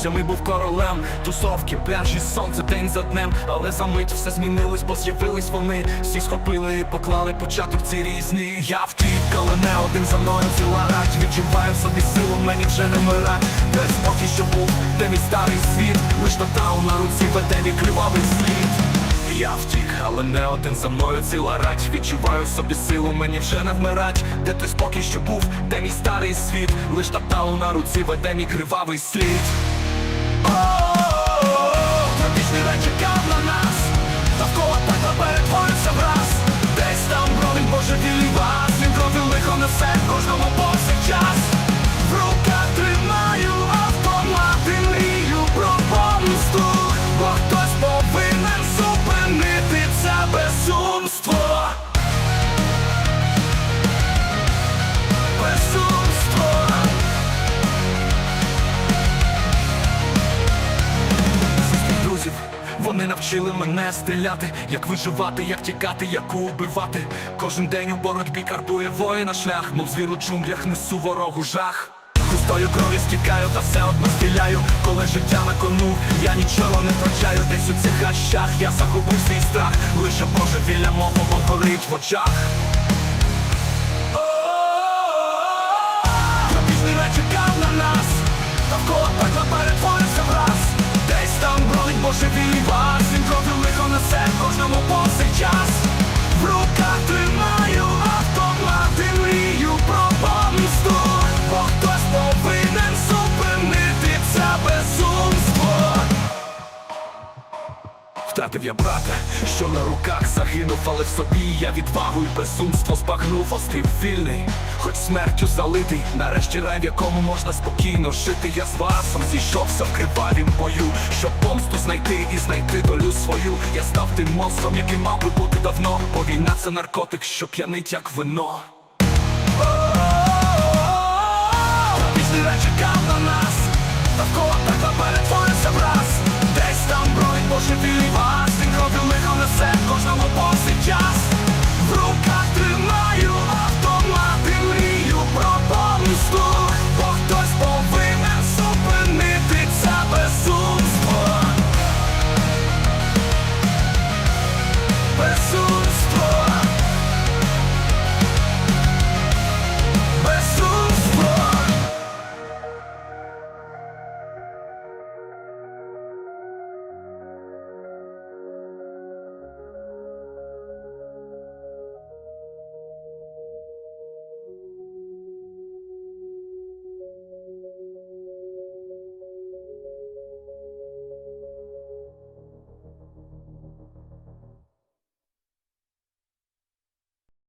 друзями був королем. Тусовки, перші сонце день за днем. Але за мить все змінилось, бо з'явились вони. Всі схопили і поклали початок ці різні. Я втік, але не один за мною ціла рать. Відчуваю собі силу, мені вже не мирать. Де спокій, що був, де мій старий світ. Лиш татау на руці веде мій кривавий слід. Я втік, але не один за мною ціла рать Відчуваю собі силу, мені вже не вмирать Де той спокій, що був, де мій старий світ Лиш таптау на руці веде мій кривавий слід Тропічний рай чекав на нас. Навколо пекла перетворився враз Десь там бровень божевілий вас. Він крові лихо несе кожному повсякчас навчили мене стріляти, як виживати, як тікати, як убивати. Кожен день у боротьбі карбує воїна шлях, мов звір у джунглях несу ворогу жах. Густою крові стікаю, та все одно стріляю. Коли життя на кону, я нічого не втрачаю. Десь у цих гащах я загубив свій страх. Лише божевілля мого горить в очах. Бродить вас Він кров'ю лихо несе кожному повсякчас В руках тримаю Втратив я брата, що на руках загинув, але в собі я відвагу і безумство збагнув, острів вільний, хоч смертю залитий, нарешті рай, в якому можна спокійно жити. Я з васом зійшовся в кривавім бою, щоб помсту знайти і знайти долю свою. Я став тим монстром, який мав би бути давно, бо війна це наркотик, що п'янить як вино. Зошити ліва.